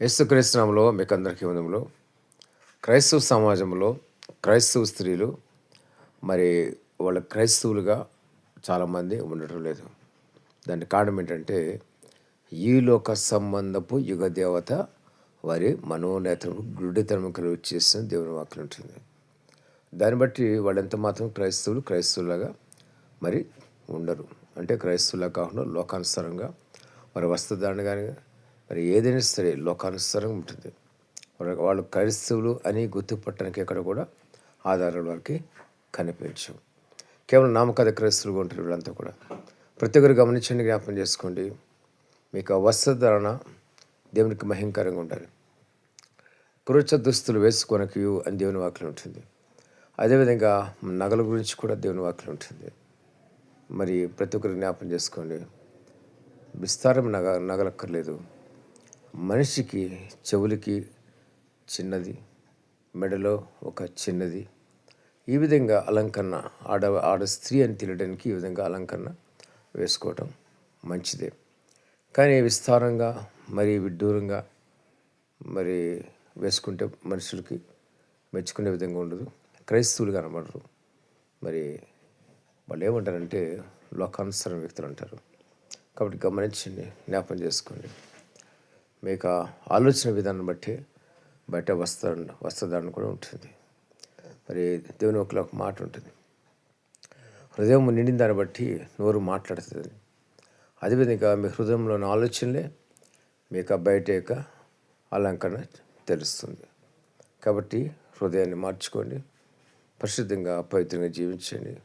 యేసుక్రీస్తునామలో మీకు అందరికీ వందములు. క్రైస్తవ సమాజంలో క్రైస్తవ స్త్రీలు మరి వాళ్ళ క్రైస్తవులుగా చాలామంది ఉండటం లేదు. దానికి కారణం ఏంటంటే ఈ లోక సంబంధపు యుగ దేవత వారి మనోనేతను గుడ్డితనం కలిగి చేసిన దేవుని వాక్యం ఉంటుంది. దాన్ని బట్టి వాళ్ళు ఎంత మాత్రం క్రైస్తవులు క్రైస్తవులాగా మరి ఉండరు. అంటే క్రైస్తవులా కాకుండా లోకానుసారంగా మరి వస్త్రధారణ కానీ మరి ఏదైనా సరే లోకానుసారం ఉంటుంది. వాళ్ళు క్రైస్తవులు అని గుర్తుపట్టడానికి ఎక్కడ కూడా ఆధారాలు వారికి కనిపించవు. కేవలం నామకథ క్రైస్తవులుగా ఉంటారు వీళ్ళంతా కూడా. ప్రతి ఒక్కరు గమనించండి జ్ఞాపం చేసుకోండి. మీకు వస్త్రధారణ దేవునికి మహింకరంగా ఉండాలి. పురుష దుస్తులు వేసుకోనకి అని దేవుని వాక్యం ఉంటుంది. అదేవిధంగా నగల గురించి కూడా దేవుని వాక్యం ఉంటుంది. మరి ప్రతి ఒక్కరు జ్ఞాపం చేసుకోండి. విస్తారం నగ నగలక్కర్లేదు. మనిషికి చెవులకి చిన్నది మెడలో ఒక చిన్నది. ఈ విధంగా అలంకరణ ఆడ ఆడ స్త్రీ అని తెలియడానికి ఈ విధంగా అలంకరణ వేసుకోవటం మంచిదే. కానీ విస్తారంగా మరి విడ్డూరంగా మరి వేసుకుంటే మనుషులకి మెచ్చుకునే విధంగా ఉండదు. క్రైస్తవులు కనబడరు. మరి వాళ్ళు ఏమంటారంటే లోకానుసరణ వ్యక్తులు అంటారు. కాబట్టి గమనించండి జ్ఞాపం చేసుకోండి. మీకు ఆలోచన విధానం బట్టి బయట వస్త్ర వస్త్రధారణ కూడా ఉంటుంది. మరి దేవుని ఒకలో ఒక మాట ఉంటుంది. హృదయం నిండిన దాన్ని బట్టి నోరు మాట్లాడుతుంది. అదేవిధంగా మీ హృదయంలోని ఆలోచనలే మీకు బయట యొక్క అలంకరణ తెలుస్తుంది. కాబట్టి హృదయాన్ని మార్చుకోండి. పరిశుద్ధంగా పవిత్రంగా జీవించండి.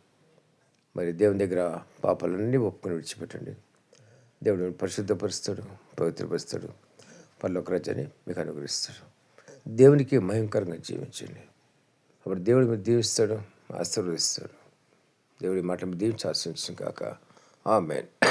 మరి దేవుని దగ్గర పాపాలన్నీ ఒప్పుకొని విడిచిపెట్టండి. దేవుడు పరిశుద్ధపరుస్తాడు పవిత్రపరుస్తాడు. పర్లోక రాజ్యాన్ని మీకు అనుగ్రహిస్తాడు. దేవునికి భయంకరంగా జీవించండి. అప్పుడు దేవుడు మీరు దీవిస్తాడు ఆశీర్వదిస్తాడు. దేవుడి మాట దీవించి ఆశ్రయించిన కాక ఆ మెయిన్